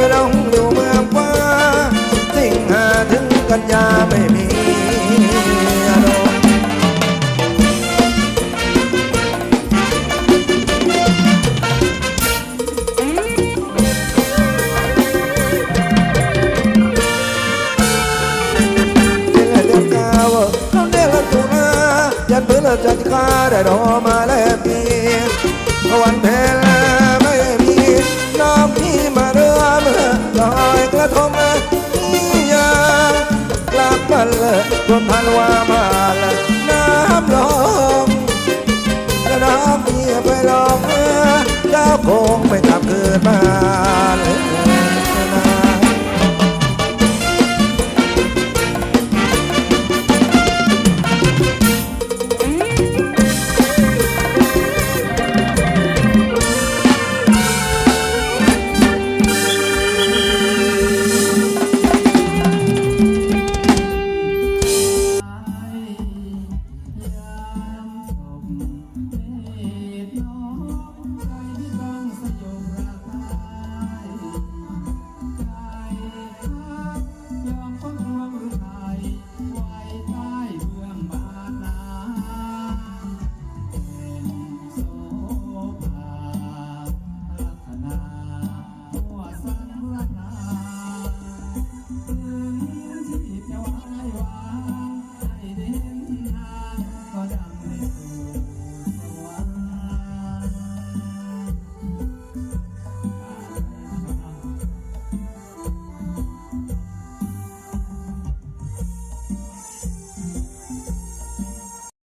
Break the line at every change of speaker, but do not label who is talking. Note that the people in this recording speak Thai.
ระดงอยู่เมืองฟ้าสิ่งหาถึงกันยาไม่มีอารมณ์จันเพื่อจันคาได้รอมาแล้วพี่วันเพล รถพันว่ามาละน้ำลองแล้วน้ำเมียไปลองเมื่อเจ้าคงไม่กลับคืนมาเลย